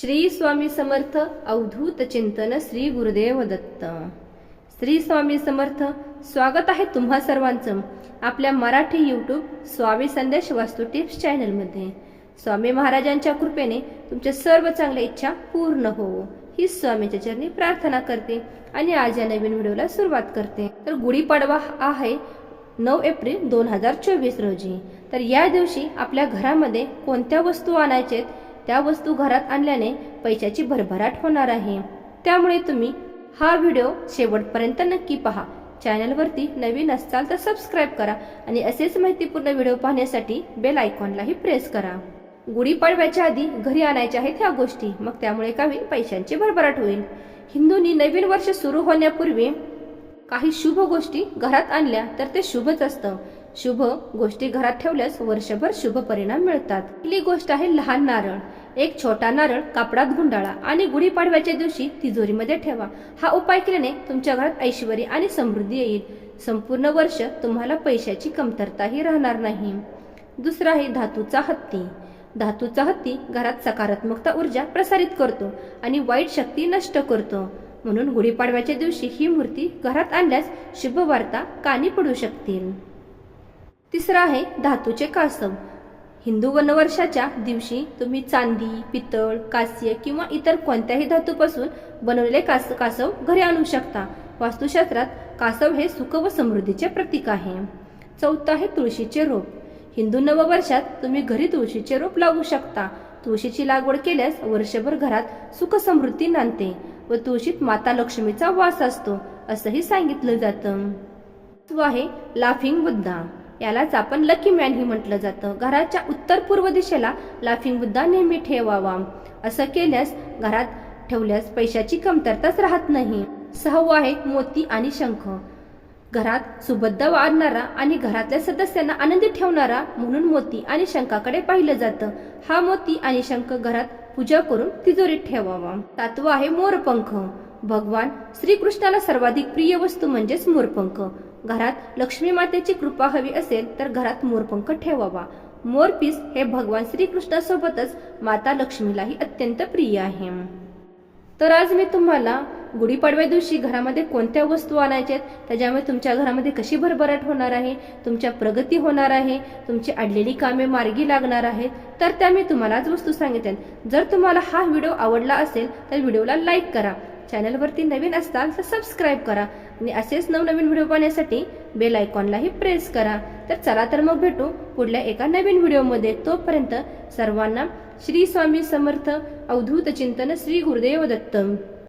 श्री स्वामी समर्थ अवधूत चिंतन श्री गुरुदेव दत्त. श्री स्वामी समर्थ स्वागत आहे तुम्हा सर्वांचं आपल्या मराठी यूट्यूब स्वामी संदेश वास्तू टिप्स चॅनलमध्ये स्वामी महाराजांच्या कृपेने तुमच्या सर्व चांगल्या इच्छा पूर्ण हो. ही स्वामीच्या चरणी प्रार्थना करते आणि आज या नवीन व्हिडिओला सुरुवात करते. तर गुढीपाडवा आहे नऊ एप्रिल दोन हजार चोवीस रोजी. तर या दिवशी आपल्या घरामध्ये कोणत्या वस्तू आणायचेत त्या वस्तू घरात आणल्याने पैशाची भरभराट होणार आहे. त्यामुळे तुम्ही हा व्हिडिओ शेवटपर्यंत नक्की पहा. चॅनलवरती नवीन असाल तर सबस्क्राईब करा आणि असेच माहितीपूर्ण व्हिडिओ पाहण्यासाठी बेल आयकॉनलाही प्रेस करा. गुढीपाडव्याच्या आधी घरी आणायच्या आहेत ह्या गोष्टी. मग त्यामुळे काही पैशांची भरभराट होईल. हिंदूंनी नवीन वर्ष सुरू होण्यापूर्वी काही शुभ गोष्टी घरात आणल्या तर ते शुभच असतं. शुभ गोष्टी घरात ठेवल्यास वर्षभर शुभ परिणाम मिळतात. पहिली गोष्ट आहे लहान नारळ. एक छोटा नारळ कापडात गुंडाळा आणि गुढीपाडव्याच्या दिवशी तिजोरीमध्ये ठेवा. हा उपाय केल्याने तुमच्या घरात ऐश्वरी आणि समृद्धी येईल. संपूर्ण वर्ष तुम्हाला पैशाची कमतरताही राहणार नाही. दुसरा आहे धातूचा हत्ती. धातूचा हत्ती घरात सकारात्मकता ऊर्जा प्रसारित करतो आणि वाईट शक्ती नष्ट करतो. म्हणून गुढीपाडव्याच्या दिवशी ही मूर्ती घरात आणल्यास शुभवार्ता कानी पडू शकतील. तिसरा आहे धातूचे कासव. हिंदू वनवर्षाच्या दिवशी तुम्ही चांदी पितळ कास्य किंवा इतर कोणत्याही धातूपासून बनवलेले कास कासव घरी आणू शकता. वास्तुशास्त्रात कासव हे सुख व समृद्धीचे प्रतीक आहे. चौथं आहे तुळशीचे रोप. हिंदू नववर्षात तुम्ही घरी तुळशीचे रोप लावू शकता. तुळशीची लागवड केल्यास वर्षभर घरात सुख समृद्धी नांदते व तुळशीत माता लक्ष्मीचा वास असतो असंही सांगितलं जातं. तो आहे लाफिंग बुद्धा. यालाच आपण लकी मॅन ही म्हटलं जातं. घराच्या उत्तर पूर्व दिशेला लाफिंग बुद्धा नेहमी ठेवावा. असं केल्यास घरात ठेवल्यास पैशाची कमतरताच राहत नाही. सहावं आहे मोती आणि शंख. घरात सुबद्ध वाढणारा आणि घरातल्या सदस्यांना आनंदी ठेवणारा म्हणून मोती आणि शंखाकडे पाहिलं जातं. हा मोती आणि शंख घरात पूजा करून तिजोरीत ठेवावा. सातवं आहे मोरपंख. भगवान श्रीकृष्णाला सर्वाधिक प्रिय वस्तू म्हणजेच मोरपंख. घरात लक्ष्मी मातेची कृपा हवी असेल तर घरात मोरपंख ठेवावा. मोरपीस हे भगवान श्रीकृष्णासोबतच माता लक्ष्मीलाही अत्यंत प्रिय आहे. तर आज मी तुम्हाला गुढीपाडव्या दिवशी घरामध्ये कोणत्या वस्तू आणायच्या आहेत? त्याच्यामुळे तुमच्या घरामध्ये कशी भरभराट होणार आहे? तुमच्या प्रगती होणार आहे? तुमची अडलेली कामे मार्गी लागणार आहेत? तर त्या मी तुम्हालाच वस्तू सांगितल्या जर तुम्हाला हा व्हिडिओ आवडला असेल तर व्हिडिओला लाईक करा. चॅनलवरती नवीन असताल तर सबस्क्राईब करा. आणि असेच नवनवीन व्हिडिओ पाहण्यासाठी बेल आयकॉनलाही प्रेस करा. तर चला तर मग भेटू पुढल्या एका नवीन व्हिडिओमध्ये. तोपर्यंत सर्वांना श्री स्वामी समर्थ. अवधूत चिंतन श्री गुरुदेव दत्त